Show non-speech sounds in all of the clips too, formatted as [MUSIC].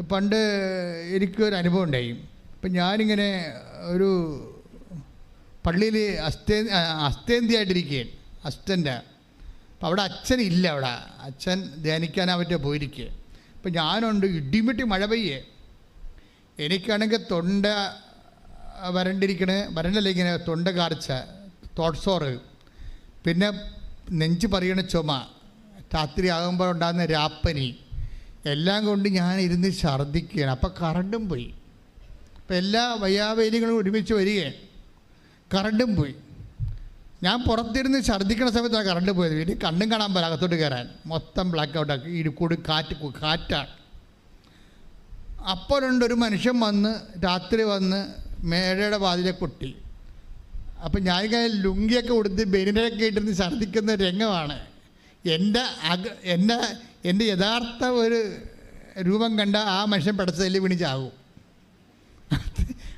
പണ്ട് എനിക്കൊരു അനുഭവം ഉണ്ടായി ഇപ്പം ഞാനിങ്ങനെ ഒരു പള്ളിയിൽ അസ്തേ അസ്തേന്തിയായിട്ടിരിക്കുകയാണ്. അസ്റ്റന്റ്. അപ്പം അവിടെ അച്ഛൻ ഇല്ല അവിടെ. അച്ഛൻ ധ്യാനിക്കാനാ പറ്റുക പോയിരിക്കുക. അപ്പം ഞാനുണ്ട് ഇടിമിട്ടി മഴ പെയ്യേ. എനിക്കാണെങ്കിൽ തൊണ്ട വരണ്ടിരിക്കണേ. വരണ്ടല്ല ഇങ്ങനെ തൊണ്ട കാർച്ച തോട്ട്സോറ് പിന്നെ നെഞ്ച് പറയണ ചുമ. രാത്രി ആകുമ്പോൾ ഉണ്ടാകുന്ന രാപ്പനി. എല്ലാം കൊണ്ട് ഞാൻ ഇരുന്ന് ഛർദ്ദിക്കുകയാണ്. അപ്പം കറണ്ടും പോയി. അപ്പം എല്ലാ വയ്യാവേലികളും ഒരുമിച്ച് വരികയാണ്. കറണ്ടും പോയി. ഞാൻ പുറത്തിരുന്ന് ഛർദ്ദിക്കുന്ന സമയത്താണ് കറണ്ട് പോയത്. വീട്ടിൽ കണ്ണും കാണാൻ പോലെ അകത്തോട്ട് കയറാൻ. മൊത്തം ബ്ലാക്ക് ഔട്ടാക്കി ഇടുക്കൂട് കാറ്റ് കാറ്റാണ്. അപ്പോഴുണ്ട് ഒരു മനുഷ്യൻ വന്ന് രാത്രി വന്ന് മേഴയുടെ വാതിലെ കൊട്ടി. അപ്പം ഞാനിങ്ങനെ ലുങ്കിയൊക്കെ കൊടുത്ത് ബെനിനൊക്കെ ഇട്ടിരുന്ന് ഛർദ്ദിക്കുന്ന രംഗമാണ്. എന്റെ അക എന്റെ എന്റെ യഥാർത്ഥ ഒരു രൂപം കണ്ട ആ മനുഷ്യൻ പെടച്ചതിൽ വിണിച്ചാകും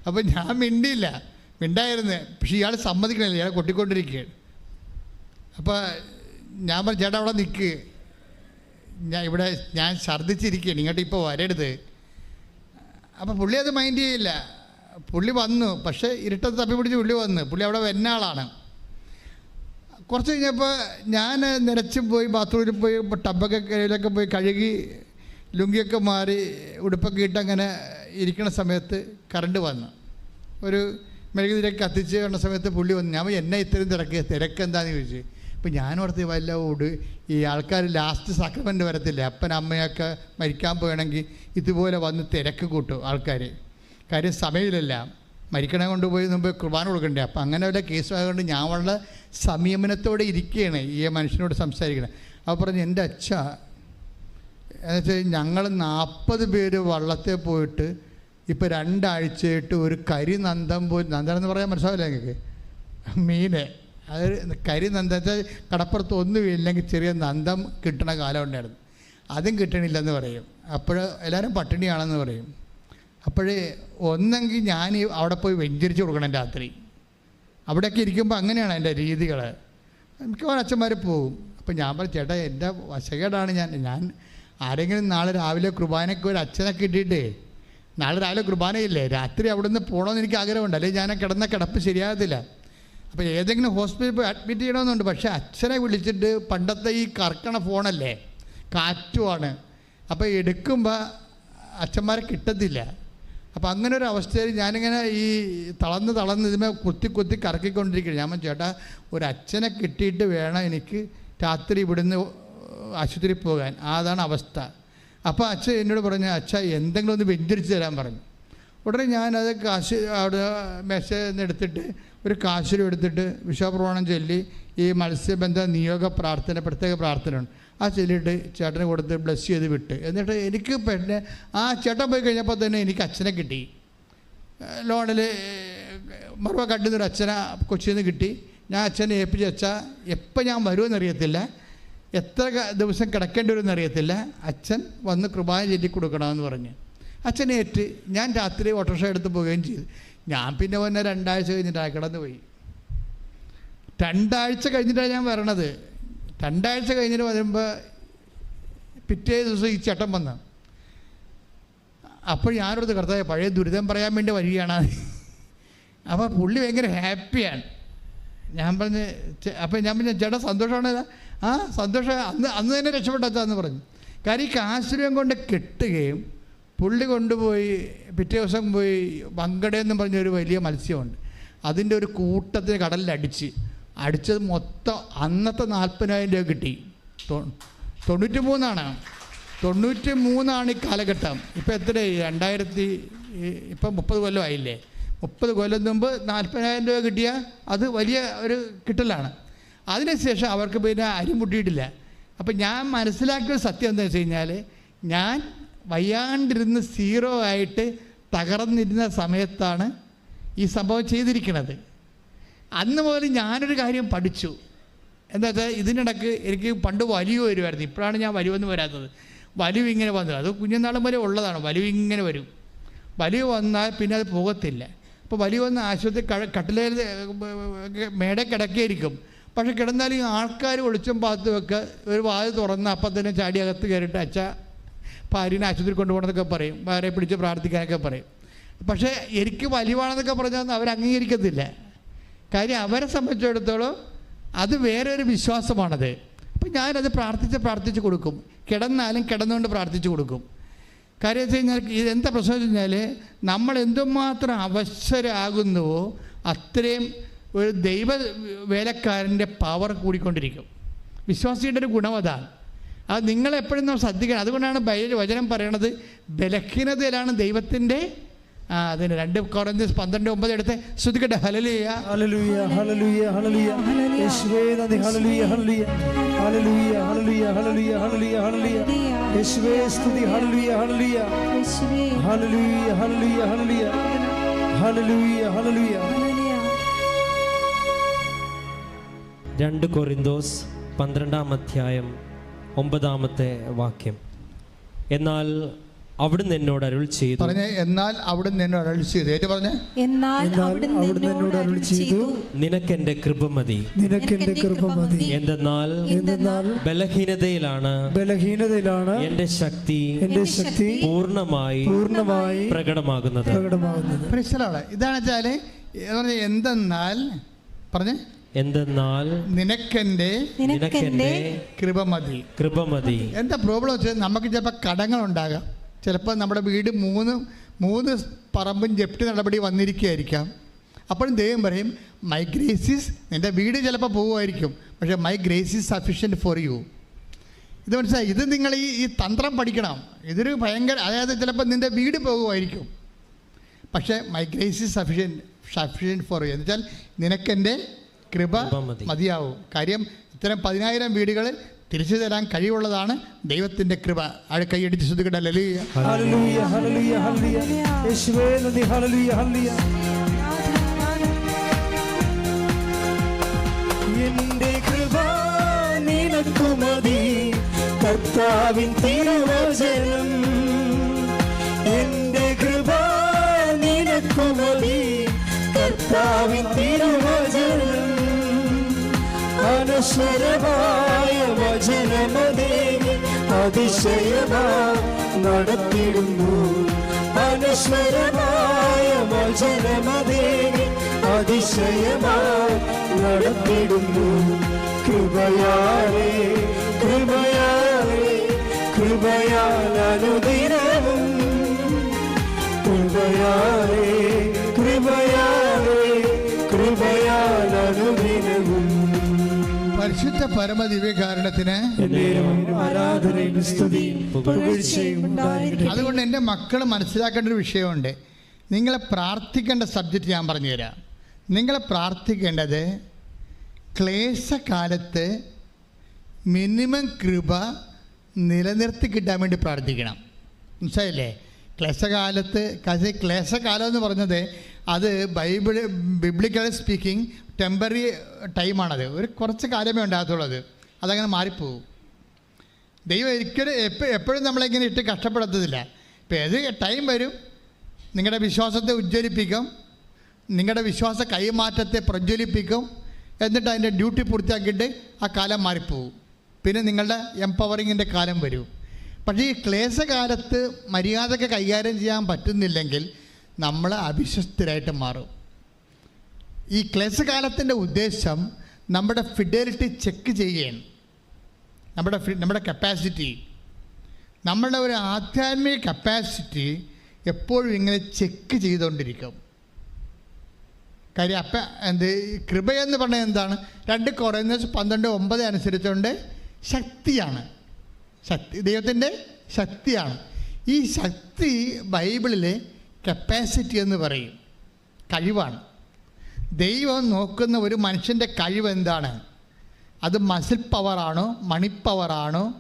അപ്പം ഞാൻ മിണ്ടിയില്ല. മിണ്ടായിരുന്നു. പക്ഷേ ഇയാൾ സമ്മതിക്കണില്ല. ഇയാൾ കൊട്ടിക്കൊണ്ടിരിക്കുകയാണ്. അപ്പോൾ ഞാൻ പറഞ്ഞു ചേട്ടാ അവിടെ നിൽക്ക് ഞാൻ ഇവിടെ ഞാൻ ഛർദ്ദിച്ചിരിക്കുകയാണ്. ഇങ്ങോട്ട് ഇപ്പോൾ വരരുത്. അപ്പോൾ പുള്ളി അത് മൈൻഡ് ചെയ്യില്ല. പുള്ളി വന്നു. പക്ഷേ ഇരുട്ടത്ത് തപ്പി പിടിച്ച് പുള്ളി വന്നു. പുള്ളി അവിടെ വരുന്ന ആളാണ്. കുറച്ച് കഴിഞ്ഞപ്പോൾ ഞാൻ നിലച്ച് പോയി ബാത്റൂമിൽ പോയി ടബൊക്കെ കയ്യിലൊക്കെ പോയി കഴുകി ലുങ്കിയൊക്കെ മാറി ഉടുപ്പൊക്കെ ഇട്ട് അങ്ങനെ ഇരിക്കുന്ന സമയത്ത് കറണ്ട് വന്നു. ഒരു മെഴുകുതിരക്ക് കത്തിച്ച് കണ്ട സമയത്ത് പുള്ളി വന്നു. ഞാൻ എന്നെ ഇത്രയും തിരക്ക് തിരക്ക് എന്താണെന്ന് ചോദിച്ചു അപ്പോൾ ഞാനോർത്ത് വല്ല ഓട് ഈ ആൾക്കാർ ലാസ്റ്റ് സക്രമെന്റ് വരത്തില്ല? അപ്പൻ അമ്മയൊക്കെ മരിക്കാൻ പോകണമെങ്കിൽ ഇതുപോലെ വന്ന് തിരക്ക് കൂട്ടും ആൾക്കാർ കാര്യം സമയമില്ലല്ല. മരിക്കണേ കൊണ്ടുപോയി മുമ്പ് കുർബാന കൊടുക്കണ്ടേ? അപ്പം അങ്ങനെ വല്ല കേസ് ആയതുകൊണ്ട് ഞാൻ വളരെ സംയമനത്തോടെ ഇരിക്കുകയാണ് ഈ മനുഷ്യനോട് സംസാരിക്കണം അപ്പോൾ പറഞ്ഞു എന്റെ അച്ഛ എന്നുവെച്ചാൽ ഞങ്ങൾ നാൽപ്പത് പേര് വള്ളത്തിൽ പോയിട്ട് ഇപ്പോൾ രണ്ടാഴ്ചയായിട്ട് ഒരു കരി നന്ദം പോയി നന്ദനം എന്ന് പറയാൻ മനസ്സിലാവില്ല ഞങ്ങൾക്ക് മീനെ. അത് കരി നന്ദം വെച്ചാൽ കടപ്പുറത്ത് ഒന്നും ഇല്ലെങ്കിൽ ചെറിയ നന്ദം കിട്ടണ കാലം ഉണ്ടായിരുന്നു. അതും കിട്ടണില്ലെന്ന് പറയും. അപ്പോൾ എല്ലാവരും പട്ടിണിയാണെന്ന് പറയും. അപ്പോഴേ ഒന്നെങ്കിൽ ഞാൻ അവിടെ പോയി വെഞ്ചരിച്ച് കൊടുക്കണം രാത്രി. അവിടെയൊക്കെ ഇരിക്കുമ്പോൾ അങ്ങനെയാണ് എന്റെ രീതികൾ മിക്കവാറും അച്ഛന്മാർ പോകും അപ്പം ഞാൻ പറഞ്ഞു ചേട്ടാ എന്റെ വശകേടാണ് ഞാൻ ഞാൻ ആരെങ്കിലും നാളെ രാവിലെ കുർബാനയ്ക്ക് ഒരു അച്ഛനെ കിട്ടിയിട്ട് നാളെ രാവിലെ കുർബാനയില്ലേ രാത്രി അവിടെ നിന്ന് പോകണമെന്ന് എനിക്ക് ആഗ്രഹമുണ്ട്. അല്ലെങ്കിൽ ഞാൻ കിടന്ന കിടപ്പ് ശരിയാകത്തില്ല. അപ്പോൾ ഏതെങ്കിലും ഹോസ്പിറ്റലിൽ പോയി അഡ്മിറ്റ് ചെയ്യണമെന്നുണ്ട്. പക്ഷേ അച്ഛനെ വിളിച്ചിട്ട് പണ്ടത്തെ ഈ കറക്കണ ഫോണല്ലേ കാറ്റുമാണ് അപ്പോൾ എടുക്കുമ്പോൾ അച്ഛന്മാരെ കിട്ടത്തില്ല. അപ്പോൾ അങ്ങനെ ഒരു അവസ്ഥയിൽ ഞാനിങ്ങനെ ഈ തളന്ന് തളന്ന് ഇതിമേ കുത്തി കുത്തി കറക്കിക്കൊണ്ടിരിക്കുകയാണ്. ഞാൻ ചേട്ടാ ഒരു അച്ഛനെ കിട്ടിയിട്ട് വേണം എനിക്ക് രാത്രി ഇവിടുന്ന് ആശുപത്രി പോകാൻ. അതാണ് അവസ്ഥ. അപ്പോൾ അച്ഛൻ എന്നോട് പറഞ്ഞു അച്ഛ എന്തെങ്കിലും ഒന്ന് വെഞ്ചരിച്ച് തരാൻ പറഞ്ഞു. ഉടനെ ഞാനത് കാശ് അവിടെ മെസ്സേജ് നിന്ന് എടുത്തിട്ട് ഒരു കാശിലും എടുത്തിട്ട് വിശ്വപ്രവണം ചൊല്ലി ഈ മത്സ്യബന്ധ നിയോഗ പ്രാർത്ഥന പ്രത്യേക പ്രാർത്ഥനയുണ്ട്. ആ ചെല്ലിട്ട് ചേട്ടന് കൊടുത്ത് ബ്ലസ് ചെയ്ത് വിട്ട്. എന്നിട്ട് എനിക്ക് പിന്നെ ആ ചേട്ടൻ പോയി കഴിഞ്ഞപ്പോൾ തന്നെ എനിക്ക് അച്ഛനെ കിട്ടി. ലോണിൽ മറുപ കണ്ടുന്നൊരു അച്ഛനെ കൊച്ചിയിൽ നിന്ന് കിട്ടി. ഞാൻ അച്ഛനെ ഏൽപ്പിച്ച് അച്ഛാ എപ്പോൾ ഞാൻ വരുമെന്നറിയത്തില്ല എത്ര ദിവസം കിടക്കേണ്ടി വരുമെന്നറിയത്തില്ല അച്ഛൻ വന്ന് കൃപാന ചെല്ലി കൊടുക്കണമെന്ന് പറഞ്ഞ്. അച്ഛനെ ഏറ്റ് ഞാൻ രാത്രി ഓട്ടോറിക്ഷ എടുത്ത് പോവുകയും ചെയ്തു. ഞാൻ പിന്നെ വന്ന രണ്ടാഴ്ച കഴിഞ്ഞിട്ടാണ് കിടന്ന് പോയി രണ്ടാഴ്ച കഴിഞ്ഞിട്ടാണ് ഞാൻ വരണത്. രണ്ടാഴ്ച കഴിഞ്ഞിട്ട് വരുമ്പോൾ പിറ്റേ ദിവസം ഈ ചട്ടം വന്നു അപ്പോൾ ഞാനൊരു കർത്താവ് പഴയ ദുരിതം പറയാൻ വേണ്ടി വരികയാണ്. അപ്പോൾ പുള്ളി ഭയങ്കര ഹാപ്പിയാണ്. ഞാൻ പറഞ്ഞ് അപ്പം ഞാൻ പറഞ്ഞ ചേട്ടാ സന്തോഷമാണ് ആ സന്തോഷം അന്ന് അന്ന് തന്നെ രക്ഷപ്പെട്ടെന്ന് പറഞ്ഞു. കാര്യം ഈ കാശ്മീരം കൊണ്ട് കെട്ടുകയും പുള്ളി കൊണ്ടുപോയി പിറ്റേ ദിവസം പോയി വങ്കടയെന്നും പറഞ്ഞൊരു വലിയ മത്സ്യമുണ്ട്. അതിന്റെ ഒരു കൂട്ടത്തിന് കടലിൽ അടിച്ച് അടിച്ചത് മൊത്തം അന്നത്തെ നാൽപ്പതിനായിരം രൂപ കിട്ടി. തൊണ്ണൂറ്റി മൂന്നാണ് തൊണ്ണൂറ്റി മൂന്നാണ് ഈ കാലഘട്ടം. ഇപ്പം എത്രയായി? രണ്ടായിരത്തി ഇപ്പം മുപ്പത് കൊല്ലം ആയില്ലേ? മുപ്പത് കൊല്ലം മുമ്പ് നാൽപ്പതിനായിരം രൂപ കിട്ടിയാൽ അത് വലിയ ഒരു കിട്ടലാണ്. അതിനുശേഷം അവർക്ക് പിന്നെ അരി മുട്ടിയിട്ടില്ല. അപ്പം ഞാൻ മനസ്സിലാക്കിയ സത്യം എന്താ വെച്ച് കഴിഞ്ഞാൽ ഞാൻ വയ്യാണ്ടിരുന്ന് സീറോ ആയിട്ട് തകർന്നിരുന്ന സമയത്താണ് ഈ സംഭവം ചെയ്തിരിക്കുന്നത് അന്ന് മുതൽ ഞാനൊരു കാര്യം പഠിച്ചു. എന്താ വെച്ചാൽ ഇതിനിടക്ക് എനിക്ക് പണ്ട് വലിവ് വരുമായിരുന്നു ഇപ്പോഴാണ് ഞാൻ വലിവെന്ന് വരാത്തത്. വലിവ് ഇങ്ങനെ വന്നത് അത് കുഞ്ഞുനാളും വരെ ഉള്ളതാണ്. വലിവ് ഇങ്ങനെ വരും. വലിവ് വന്നാൽ പിന്നെ അത് പോകത്തില്ല. അപ്പോൾ വലിവ് വന്ന് ആശുപത്രി കട്ടിലേൽ മേടെ കിടക്കിയിരിക്കും പക്ഷെ കിടന്നാൽ ഈ ആൾക്കാർ ഒളിച്ചും പാത്തും ഒക്കെ ഒരു വാത് തുറന്ന് അപ്പം തന്നെ ചാടി അകത്ത് കയറിയിട്ട് അച്ഛ ഭാര്യനെ ആശുപത്രി കൊണ്ടുപോകണമെന്നൊക്കെ പറയും. ഭാര്യയെ പിടിച്ച് പ്രാർത്ഥിക്കാനൊക്കെ പറയും. പക്ഷേ എനിക്ക് വലിവാണെന്നൊക്കെ പറഞ്ഞാൽ അവർ അംഗീകരിക്കത്തില്ല കാര്യം അവരെ സംബന്ധിച്ചിടത്തോളം അത് വേറൊരു വിശ്വാസമാണത്. അപ്പം ഞാനത് പ്രാർത്ഥിച്ച് പ്രാർത്ഥിച്ച് കൊടുക്കും. കിടന്നാലും കിടന്നുകൊണ്ട് പ്രാർത്ഥിച്ച് കൊടുക്കും. കാര്യം വെച്ച് കഴിഞ്ഞാൽ ഇത് എന്താ പ്രശ്നം വെച്ച് കഴിഞ്ഞാൽ നമ്മൾ എന്തുമാത്രം അവസരമാകുന്നുവോ അത്രയും ഒരു ദൈവ വേലക്കാരന്റെ പവർ കൂടിക്കൊണ്ടിരിക്കും. വിശ്വാസിയുടെ ഒരു ഗുണം അതാണ്. അത് നിങ്ങളെപ്പോഴും നമ്മൾ ശ്രദ്ധിക്കണം. അതുകൊണ്ടാണ് ബൈബിൾ വചനം പറയണത് ബലഹീനതയിലാണ് ദൈവത്തിന്റെ ആ അതിന് രണ്ട് കുറഞ്ഞ് പന്ത്രണ്ട് ഒമ്പത് എടുത്ത് ശ്രദ്ധിക്കട്ടെ ഹലലിയ ഹല്ലേലൂയ ഹല്ലേലൂയ ഹല്ലേലൂയ. യേശുവേ നന്ദി ഹല്ലേലൂയ ഹല്ലേലൂയ. ഹല്ലേലൂയ ഹല്ലേലൂയ ഹല്ലേലൂയ ഹല്ലേലൂയ ഹല്ലേലൂയ. യേശുവേ സ്തുതി ഹല്ലേലൂയ ഹല്ലേലൂയ. ഹല്ലേലൂയ ഹല്ലേലൂയ ഹല്ലേലൂയ. ഹല്ലേലൂയ ഹല്ലേലൂയ. രണ്ട് കൊറിന്തോസ് പന്ത്രണ്ടാം അധ്യായം ഒമ്പതാമത്തെ വാക്യം. എന്നാൽ അവിടുന്ന് എന്നോട് അരുൾ ചെയ്തു. പറഞ്ഞേ എന്നാൽ അവിടുന്ന് എന്നോട് അരുൾ ചെയ്തു. ഏറ്റു പറഞ്ഞേ. എന്നാൽ അവിടുന്ന് എന്നോട് നിനക്ക് ചെയ്തു. നിനക്കെന്റെ കൃപ മതി. നിനക്ക് എന്റെ കൃപ മതി. എന്തെന്നാൽ എന്തെന്നാൽ ബലഹീനതയിലാണ്. ബലഹീനതയിലാണ് എന്റെ ശക്തി എന്റെ ശക്തി പൂർണമായി പൂർണമായി പ്രകടമാകുന്നത്. പ്രകടമാകുന്നത്. ഇതാണ് വെച്ചാൽ പറഞ്ഞ എന്തെന്നാൽ പറഞ്ഞേ എന്തെന്നാൽ നിനക്കെന്റെ നിനക്കെന്റെ കൃപ മതി. കൃപ മതി. എന്താ പ്രോബ്ലം വെച്ചാൽ നമുക്ക് കടങ്ങൾ കടങ്ങളുണ്ടാകാം. ചിലപ്പോൾ നമ്മുടെ വീട് മൂന്ന് മൂന്ന് പറമ്പും ജപ്തി നടപടി വന്നിരിക്കുകയായിരിക്കാം. അപ്പോഴും ദൈവം പറയും മൈ ഗ്രേസിസ് നിന്റെ വീട് ചിലപ്പോൾ പോകുമായിരിക്കും പക്ഷേ my grace is sufficient for you ഇത് മനസ്സിലായി? ഇത് നിങ്ങൾ ഈ ഈ തന്ത്രം പഠിക്കണം. ഇതൊരു ഭയങ്കര അതായത് ചിലപ്പോൾ നിന്റെ വീട് പോകുമായിരിക്കും. പക്ഷേ my grace is sufficient sufficient sufficient for you എന്നുവെച്ചാൽ നിനക്കെന്റെ കൃപ കൃപ മതിയാവും. കാര്യം ഇത്തരം പതിനായിരം വീടുകൾ തിരിച്ചു തരാൻ കഴിവുള്ളതാണ് ദൈവത്തിന്റെ കൃപ. ആഴ കൈയടിച്ച് ശ്രദ്ധിക്കട്ടെ? കൃപ നിനക്കു കർത്താവിൻ തിരുവചനം. അനശ്വരമായ വചനമദേവി അതിശയമാ നടത്തിടുന്നു. അനശ്വരമായ വചനമദേവി അതിശയമാ നടത്തിടുന്നു. കൃപയാലേ കൃപയാലേ കൃപയാൽ അനുദിനവും കൃപയാലേ കൃപയാലേ കൃപയാൽ അനുദിനവും പരിശുദ്ധ പരമ ദിവ്യകാരണത്തിന് അതുകൊണ്ട് എന്റെ മക്കൾ മനസ്സിലാക്കേണ്ട ഒരു വിഷയമുണ്ട്. നിങ്ങളെ പ്രാർത്ഥിക്കേണ്ട സബ്ജക്റ്റ് ഞാൻ പറഞ്ഞുതരാം. നിങ്ങളെ പ്രാർത്ഥിക്കേണ്ടത് ക്ലേശകാലത്ത് മിനിമം കൃപ നിലനിർത്തി കിട്ടാൻ വേണ്ടി പ്രാർത്ഥിക്കണം. മനസ്സിലായില്ലേ? ക്ലേശകാലത്ത് ക്ലേശകാലം എന്ന് പറഞ്ഞത് അത് ബൈബിൾ ബിബ്ലിക്കൽ സ്പീക്കിംഗ് ടെമ്പററി ടൈമാണത് ഒരു കുറച്ച് കാലമേ ഉണ്ടാകത്തുള്ളത് അതങ്ങനെ മാറിപ്പോകും ദൈവം ഒരിക്കലും എപ്പോൾ എപ്പോഴും നമ്മളിങ്ങനെ ഇട്ട് കഷ്ടപ്പെടുത്തതില്ല ഇപ്പം ഏത് ടൈം വരും നിങ്ങളുടെ വിശ്വാസത്തെ ഉജ്ജ്വലിപ്പിക്കും നിങ്ങളുടെ വിശ്വാസ കൈമാറ്റത്തെ പ്രജ്വലിപ്പിക്കും എന്നിട്ട് അതിന്റെ ഡ്യൂട്ടി പൂർത്തിയാക്കിയിട്ട് ആ കാലം മാറിപ്പോവും. പിന്നെ നിങ്ങളുടെ എംപവറിങ്ങിന്റെ കാലം വരും. പക്ഷേ ഈ ക്ലേശകാലത്ത് മര്യാദയ്ക്ക് കൈകാര്യം ചെയ്യാൻ പറ്റുന്നില്ലെങ്കിൽ നമ്മൾ അവിശ്വസ്തരായിട്ട് മാറും. ഈ ക്ലേശ കാലത്തിന്റെ ഉദ്ദേശം നമ്മുടെ ഫിഡലിറ്റി ചെക്ക് ചെയ്യുകയാണ്. നമ്മുടെ നമ്മുടെ കപ്പാസിറ്റി നമ്മളുടെ ഒരു ആധ്യാത്മിക കപ്പാസിറ്റി എപ്പോഴും ഇങ്ങനെ ചെക്ക് ചെയ്തുകൊണ്ടിരിക്കും. കാര്യം അപ്പ എന്ത് കൃപയെന്ന് പറഞ്ഞാൽ എന്താണ്? രണ്ട് കുറയുന്ന പന്ത്രണ്ട് ഒമ്പത് അനുസരിച്ചുകൊണ്ട് ശക്തിയാണ്. ശക്തി ദൈവത്തിന്റെ ശക്തിയാണ്. ഈ ശക്തി ബൈബിളിലെ കപ്പാസിറ്റി എന്ന് പറയും. കഴിവാണ്. ദൈവം നോക്കുന്ന ഒരു മനുഷ്യന്റെ കഴിവ് എന്താണ്? അത് മസിൽ പവറാണോ മണി പവറാണോ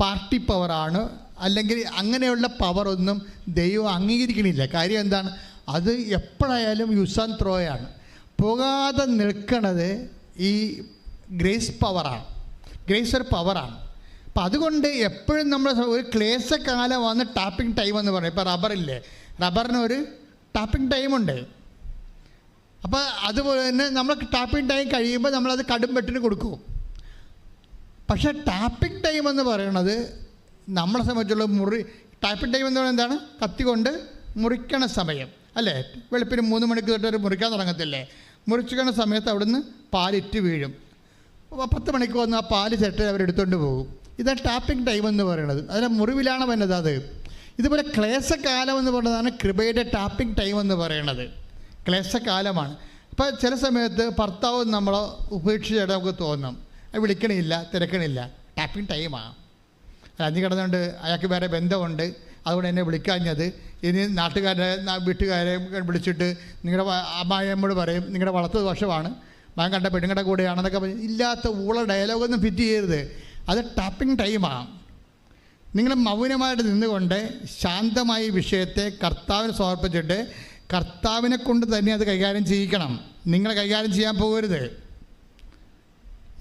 പാർട്ടി പവറാണോ അല്ലെങ്കിൽ അങ്ങനെയുള്ള പവറൊന്നും ദൈവം അംഗീകരിക്കണില്ല. കാര്യം എന്താണ്? അത് എപ്പോഴായാലും യൂസ് ആൻഡ് ത്രോയാണ് പോകാതെ നിൽക്കണത് ഈ ഗ്രേസ് പവറാണ് ഗ്രേസ് ഒരു പവറാണ് അപ്പം അതുകൊണ്ട് എപ്പോഴും നമ്മൾ ഒരു ക്ലേശകാലം വന്ന് ടാപ്പിംഗ് ടൈം എന്ന് പറയും. ഇപ്പോൾ റബ്ബറില്ലേ റബ്ബറിന് ഒരു ടാപ്പിംഗ് ടൈമുണ്ട് അപ്പോൾ അതുപോലെ തന്നെ നമ്മൾ ടാപ്പിംഗ് ടൈം കഴിയുമ്പോൾ നമ്മളത് കടും വെട്ടിന് കൊടുക്കും. പക്ഷേ ടാപ്പിംഗ് ടൈം എന്ന് പറയുന്നത് നമ്മളെ സംബന്ധിച്ചുള്ള മുറി ടാപ്പിംഗ് ടൈം എന്ന് പറയുന്നത് എന്താണ്? കത്തി കൊണ്ട് മുറിക്കണ സമയം. അല്ലേ? വെളുപ്പിന് മൂന്ന് മണിക്ക് തൊട്ട് മുറിക്കാൻ തുടങ്ങത്തില്ലേ? മുറിച്ചിക്കണ സമയത്ത് അവിടുന്ന് പാലിറ്റ് വീഴും. പത്ത് മണിക്ക് വന്ന് ആ പാൽ ചെട്ട് അവരെടുത്തുകൊണ്ട് പോകും. ഇതാണ് ടാപ്പിംഗ് ടൈം എന്ന് പറയുന്നത് അതിലെ മുറിവിലാണ് വന്നത് അത്. ഇതുപോലെ ക്ലേശകാലം എന്ന് പറയുന്നതാണ് കൃപയുടെ ടാപ്പിംഗ് ടൈം എന്ന് പറയുന്നത് ക്ലേശകാലമാണ്. അപ്പോൾ ചില സമയത്ത് ഭർത്താവ് നമ്മളെ ഉപേക്ഷിച്ചിട്ട് നമുക്ക് തോന്നും. വിളിക്കണില്ല തിരക്കണില്ല. ടാപ്പിംഗ് ടൈമാണ് അഞ്ഞു കിടന്നുകൊണ്ട് അയാൾക്ക് വേറെ ബന്ധമുണ്ട്. അതുകൊണ്ട് എന്നെ വിളിക്കാഞ്ഞത്. ഇനി നാട്ടുകാരെ വീട്ടുകാരെ വിളിച്ചിട്ട് നിങ്ങളുടെ അമ്മായിയമ്മോട് പറയും നിങ്ങളുടെ വളർത്തു ദോഷമാണ് മകൻ കണ്ട പെണ്ണുങ്ങളുടെ കൂടെയാണെന്നൊക്കെ പറയും. ഇല്ലാത്ത ഊള ഡയലോഗൊന്നും ഫിറ്റ് ചെയ്യരുത്. അത് ടാപ്പിംഗ് ടൈമാണ് നിങ്ങൾ മൗനമായിട്ട് നിന്നുകൊണ്ട് ശാന്തമായി വിഷയത്തെ കർത്താവിന് സമർപ്പിച്ചിട്ട് കർത്താവിനെ കൊണ്ട് തന്നെ അത് കൈകാര്യം ചെയ്യിക്കണം. നിങ്ങളെ കൈകാര്യം ചെയ്യാൻ പോകരുത്.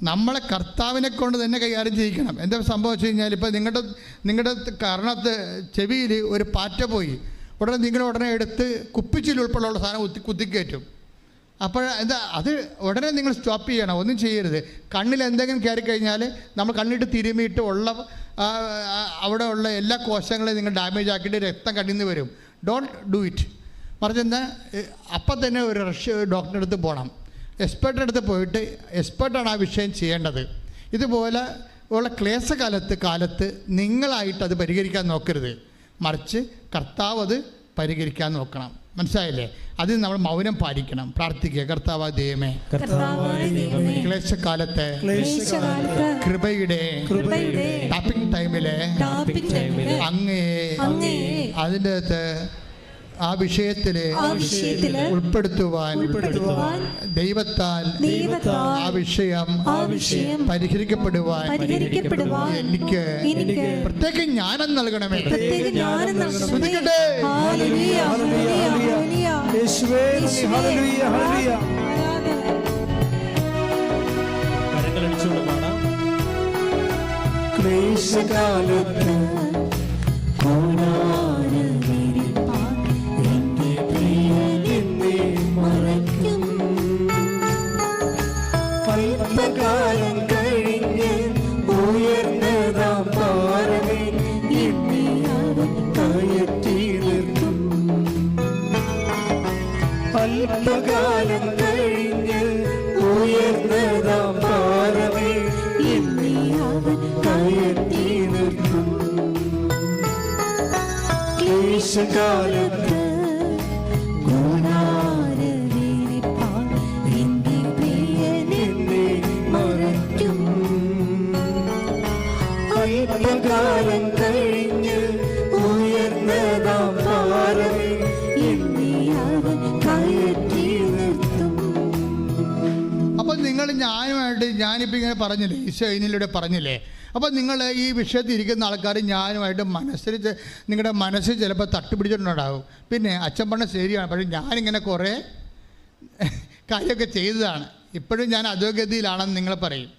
നമ്മളെ കർത്താവിനെ കൊണ്ട് തന്നെ കൈകാര്യം ചെയ്യിക്കണം. എന്താ സംഭവിച്ചു കഴിഞ്ഞാൽ ഇപ്പോൾ നിങ്ങളുടെ നിങ്ങളുടെ കർണത്ത് ചെവിയിൽ ഒരു പാറ്റ പോയി. ഉടനെ നിങ്ങൾ ഉടനെ എടുത്ത് കുപ്പിച്ചിൽ ഉൾപ്പെടെയുള്ള സാധനം കുത്തി കുത്തിക്കയറ്റും. അപ്പോൾ എന്താ അത് ഉടനെ നിങ്ങൾ സ്റ്റോപ്പ് ചെയ്യണം. ഒന്നും ചെയ്യരുത്. കണ്ണിൽ എന്തെങ്കിലും കയറി കഴിഞ്ഞാൽ നമ്മൾ കണ്ണിട്ട് തിരുമിയിട്ട് ഉള്ള അവിടെ ഉള്ള എല്ലാ കോശങ്ങളെയും നിങ്ങൾ ഡാമേജ് ആക്കിയിട്ട് രക്തം കണ്ണിൽ വരും. ഡോണ്ട് ഡു ഇറ്റ് മറിച്ച് എന്താ അപ്പം തന്നെ ഒരു റഷ് ഡോക്ടറെ അടുത്ത് പോകണം എക്സ്പേർട്ടിന്റെ അടുത്ത് പോയിട്ട് എക്സ്പെർട്ടാണ് ആ വിഷയം ചെയ്യേണ്ടത്. ഇതുപോലെ ഉള്ള ക്ലേശകാലത്ത് കാലത്ത് നിങ്ങളായിട്ട് അത് പരിഹരിക്കാൻ നോക്കരുത്. മറിച്ച് കർത്താവ് അത് പരിഹരിക്കാൻ നോക്കണം. മനസ്സിലായില്ലേ? അതിന് നമ്മൾ മൗനം പാലിക്കണം. പ്രാർത്ഥിക്കുക. കർത്താവ് ദൈവമേ. ക്ലേശകാലത്തെ കൃപയുടെ ടാപ്പിംഗ് ടൈമിലെ അങ്ങേ അതിന്റെ അകത്ത് ആ വിഷയത്തിലെ ഉൾപ്പെടുത്തുവാൻ ഉൾപ്പെടുത്തുവാൻ ദൈവത്താൽ ആ വിഷയം ആ വിഷയം പരിഹരിക്കപ്പെടുവാൻ എനിക്ക് എനിക്ക് പ്രത്യേക ജ്ഞാനം നൽകണമേ. ശ്രദ്ധിക്കട്ടെ. ഹല്ലേലൂയ, ഹല്ലേലൂയ, കയറ്റി അപ്പോൾ നിങ്ങൾ ഞാനുമായിട്ട് ഞാനിപ്പോ ഇങ്ങനെ പറഞ്ഞില്ലേ ഈശോ ഇതിലൂടെ പറഞ്ഞില്ലേ അപ്പോൾ നിങ്ങൾ ഈ വിഷയത്തിൽ ഇരിക്കുന്ന ആൾക്കാർ ഞാനുമായിട്ട് മനസ്സിൽ നിങ്ങളുടെ മനസ്സിൽ ചിലപ്പോൾ തട്ടുപിടിച്ചിട്ടുണ്ടാകും പിന്നെ അച്ഛൻ പറഞ്ഞ ശരിയാണ്. പക്ഷേ ഞാനിങ്ങനെ കുറേ കാര്യമൊക്കെ ചെയ്തതാണ്. ഇപ്പോഴും ഞാൻ അധോഗതിയിലാണെന്ന് നിങ്ങൾ പറയും.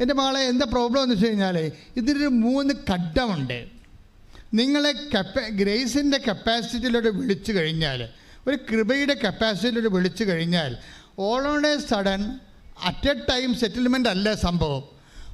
എന്റെ മകളെ എന്താ പ്രോബ്ലം എന്ന് വെച്ച് കഴിഞ്ഞാൽ ഇതിനൊരു മൂന്ന് ഘട്ടമുണ്ട്. നിങ്ങളെ കപ്പ ഗ്രേസിന്റെ കപ്പാസിറ്റിയിലൂടെ വിളിച്ചു കഴിഞ്ഞാൽ ഒരു കൃപയുടെ കപ്പാസിറ്റിയിലൂടെ വിളിച്ചു കഴിഞ്ഞാൽ all on a sudden at a time settlement അല്ല സംഭവം.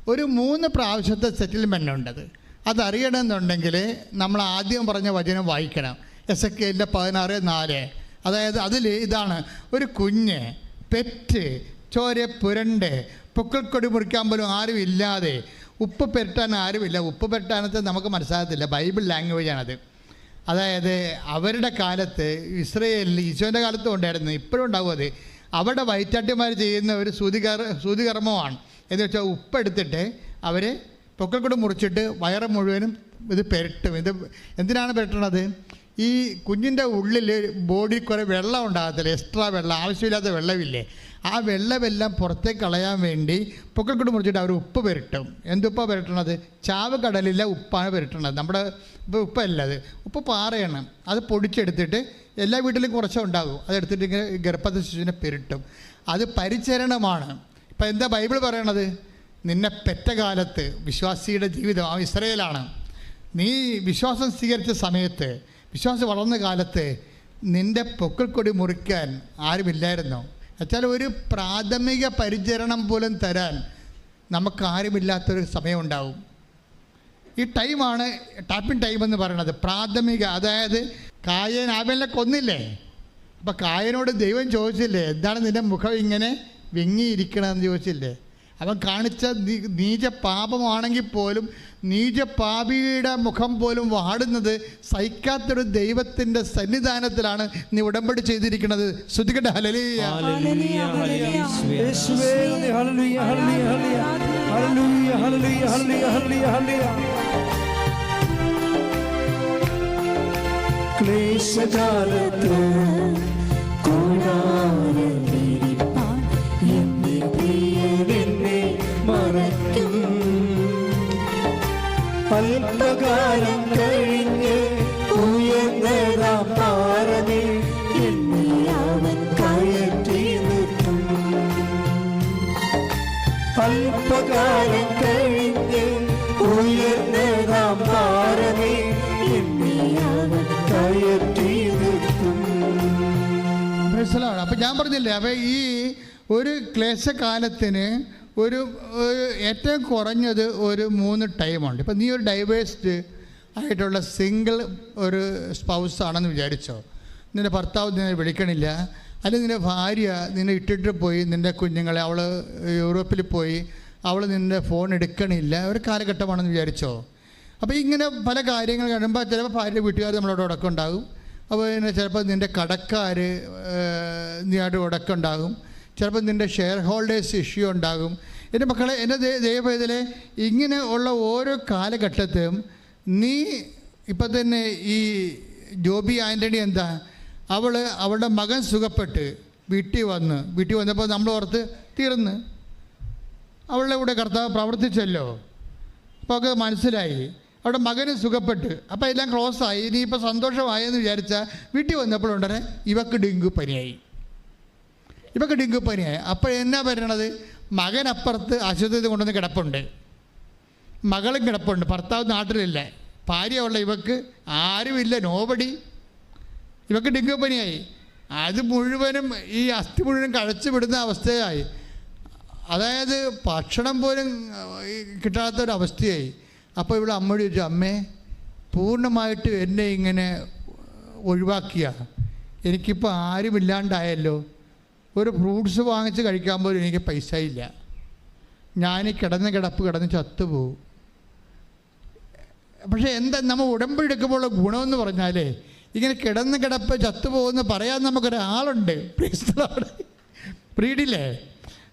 ഒരു മൂന്ന് പ്രാവശ്യത്തെ സെറ്റിൽമെന്റ് ഉണ്ടത്. അതറിയണമെന്നുണ്ടെങ്കിൽ നമ്മൾ ആദ്യം പറഞ്ഞ വചനം വായിക്കണം. എസ് എ കെന്റെ പതിനാറ് നാല്. അതായത് അതിൽ ഇതാണ് ഒരു കുഞ്ഞ് പെറ്റ് ചോര പുരണ്ട് പൊക്കൾക്കൊടി മുറിക്കാൻ പോലും ആരും ഇല്ലാതെ ഉപ്പ് പെരട്ടാൻ ആരുമില്ല. ഉപ്പ് പെരട്ടാനത്ത് നമുക്ക് മനസ്സിലാകത്തില്ല. ബൈബിൾ ലാംഗ്വേജാണത് അതായത് അവരുടെ കാലത്ത് ഇസ്രയേലിൽ ഈശോന്റെ കാലത്തും ഉണ്ടായിരുന്നു. ഇപ്പോഴും ഉണ്ടാവും അത്. അവരുടെ വൈറ്റാട്ടിമാർ ചെയ്യുന്ന ഒരു സൂതികർ സൂതികർമ്മമാണ് എന്ന് വെച്ചാൽ ഉപ്പെടുത്തിട്ട് അവർ പൊക്കൽക്കൂടെ മുറിച്ചിട്ട് വയറ് മുഴുവനും ഇത് പെരട്ടും. ഇത് എന്തിനാണ് പെരട്ടണത്? ഈ കുഞ്ഞിന്റെ ഉള്ളിൽ ബോഡി കുറേ വെള്ളം ഉണ്ടാകത്തില്ല? എക്സ്ട്രാ വെള്ളം ആവശ്യമില്ലാത്ത വെള്ളമില്ലേ? ആ വെള്ളമെല്ലാം പുറത്തേക്ക് കളയാൻ വേണ്ടി പൊക്കൽക്കൂട് മുറിച്ചിട്ട് അവർ ഉപ്പ് പെരട്ടും. എന്തുപ്പാണ് പെരട്ടണത്? ചാവ് കടലിലെ ഉപ്പാണ് പെരട്ടണത്. നമ്മുടെ ഇപ്പോൾ ഉപ്പല്ല അത് ഉപ്പ് പാറയാണ്. അത് പൊടിച്ചെടുത്തിട്ട് എല്ലാ വീട്ടിലും കുറച്ചുണ്ടാകും അതെടുത്തിട്ട് ഇങ്ങനെ ഗർഭസ്ഥ ശിശുവിനെ പെരട്ടും. അത് പരിചരണമാണ്. ഇപ്പം എന്താ ബൈബിൾ പറയണത്? നിന്നെ പെറ്റ കാലത്ത് വിശ്വാസിയുടെ ജീവിതം ആ ഇസ്രയേലാണ്. നീ വിശ്വാസം സ്വീകരിച്ച സമയത്ത് വിശ്വാസം വളർന്ന കാലത്ത് നിന്റെ പൊക്കിൾക്കൊടി മുറിക്കാൻ ആരുമില്ലായിരുന്നു. എന്നുവെച്ചാൽ ഒരു പ്രാഥമിക പരിചരണം പോലും തരാൻ നമുക്ക് ആരുമില്ലാത്തൊരു സമയമുണ്ടാവും ഈ ടൈമാണ് ടാപ്പിംഗ് ടൈം എന്ന് പറയുന്നത് പ്രാഥമിക അതായത് കായൻ ആവലിനെ കൊന്നില്ലേ? അപ്പം കായനോട് ദൈവം ചോദിച്ചില്ലേ എന്താണ് നിന്റെ മുഖം ഇങ്ങനെ? വെങ്ങിയിരിക്കണമെന്ന് ചോദിച്ചില്ലേ? അവൻ കാണിച്ച നീ- നീച പാപമാണെങ്കിൽ പോലും നീച പാപിയുടെ മുഖം പോലും വാടുന്നത് സഹിക്കാത്തൊരു ദൈവത്തിന്റെ സന്നിധാനത്തിലാണ് നീ ഉടമ്പടി ചെയ്തിരിക്കുന്നത്. ശ്രദ്ധിക്കട്ടെ ഹലലിയ ഹല്ലേലൂയ, ഹല്ലേലൂയ, അല്പകാലം കഴിഞ്ഞ് ഉയർന്നതാം പാറമേ. അവൻ കയറ്റി നിർത്തും. അല്പകാലം കഴിഞ്ഞ് ഉയർന്നതാം പാറമേ. അവൻ കയറ്റി നിർത്തും. അപ്പം ഞാൻ പറഞ്ഞില്ലേ അപ്പൊ ഈ ഒരു ക്ലേശകാലത്തിന് ഒരു ഏറ്റവും കുറഞ്ഞത് ഒരു മൂന്ന് ടൈമുണ്ട് ഇപ്പം നീ ഒരു ഡൈവേഴ്സ്ഡ് ആയിട്ടുള്ള സിംഗിൾ ഒരു സ്പൗസ് ആണെന്ന് വിചാരിച്ചോ? നിന്റെ ഭർത്താവ് നിന്നെ വിളിക്കണില്ല. അല്ലെങ്കിൽ നിന്റെ ഭാര്യ നിന്നെ ഇട്ടിട്ട് പോയി നിന്റെ കുഞ്ഞുങ്ങളെ അവൾ യൂറോപ്പിൽ പോയി അവൾ നിന്റെ ഫോൺ എടുക്കണില്ല. ഒരു കാലഘട്ടമാണെന്ന് വിചാരിച്ചോ? അപ്പോൾ ഇങ്ങനെ പല കാര്യങ്ങൾ കഴിയുമ്പോൾ ചിലപ്പോൾ ഭാര്യ വീട്ടുകാർ നമ്മളോട് ഉടക്കുണ്ടാകും അപ്പോൾ പിന്നെ ചിലപ്പോൾ നിന്റെ കടക്കാർ നീ ആയിട്ട് ഉടക്കുണ്ടാകും ചിലപ്പോൾ നിന്റെ ഷെയർ ഹോൾഡേഴ്സ് ഇഷ്യൂ ഉണ്ടാകും. എന്റെ മക്കളെ എന്റെ ദൈവത്തിലെ ഇങ്ങനെ ഉള്ള ഓരോ കാലഘട്ടത്തിലും നീ ഇപ്പം തന്നെ ഈ ജോബി ആന്റണി എന്താ അവൾ അവളുടെ മകൻ സുഖപ്പെട്ട് വീട്ടിൽ വന്ന് വീട്ടിൽ വന്നപ്പോൾ നമ്മൾ ഓർത്ത് തീർന്ന്. അവളുടെ കൂടെ കർത്താവ് പ്രവർത്തിച്ചല്ലോ. അപ്പോൾ ഒക്കെ മനസ്സിലായി. അവിടെ മകന് സുഖപ്പെട്ട്. അപ്പോൾ എല്ലാം ക്ലോസ് ആയി. ഇനിയിപ്പോൾ സന്തോഷമായെന്ന് വിചാരിച്ചാൽ വീട്ടിൽ വന്നപ്പോഴുണ്ടനെ ഇവക്ക് ഡെങ്കു പനിയായി. ഇവക്ക് ഡെങ്കു പനിയായി. അപ്പോൾ എന്നാ പറയണത്? മകൻ അപ്പുറത്ത് ആശുപത്രിയിൽ കൊണ്ടുവന്ന് കിടപ്പുണ്ട്. മകളും കിടപ്പുണ്ട്. ഭർത്താവ് നാട്ടിലില്ല. ഭാര്യ ഉള്ള ഇവക്ക് ആരുമില്ല. നോബടി ഇവക്ക് ഡെങ്കു പനിയായി. അത് മുഴുവനും ഈ അസ്ഥി മുഴുവൻ കഴിച്ചു വിടുന്ന അവസ്ഥയായി. അതായത് ഭക്ഷണം പോലും കിട്ടാത്ത ഒരു അവസ്ഥയായി. അപ്പോൾ ഇവിടെ അമ്മയോട് ചോദിച്ചു അമ്മേ പൂർണമായിട്ട് എന്നെ ഇങ്ങനെ ഒഴിവാക്കിയ? എനിക്കിപ്പോൾ ആരുമില്ലാണ്ടായല്ലോ. ഒരു ഫ്രൂട്ട്സ് വാങ്ങിച്ച് കഴിക്കാൻ പോലും എനിക്ക് പൈസ ഇല്ല ഞാൻ കിടന്ന് കിടപ്പ് കിടന്ന് ചത്തുപോകും. പക്ഷേ എന്താ നമ്മൾ ഉടമ്പടി എടുക്കുമ്പോഴുള്ള ഗുണമെന്ന് പറഞ്ഞാലേ ഇങ്ങനെ കിടന്ന് കിടപ്പ് ചത്തുപോകുമെന്ന് പറയാൻ നമുക്കൊരാളുണ്ട്. പ്രീഡില്ലേ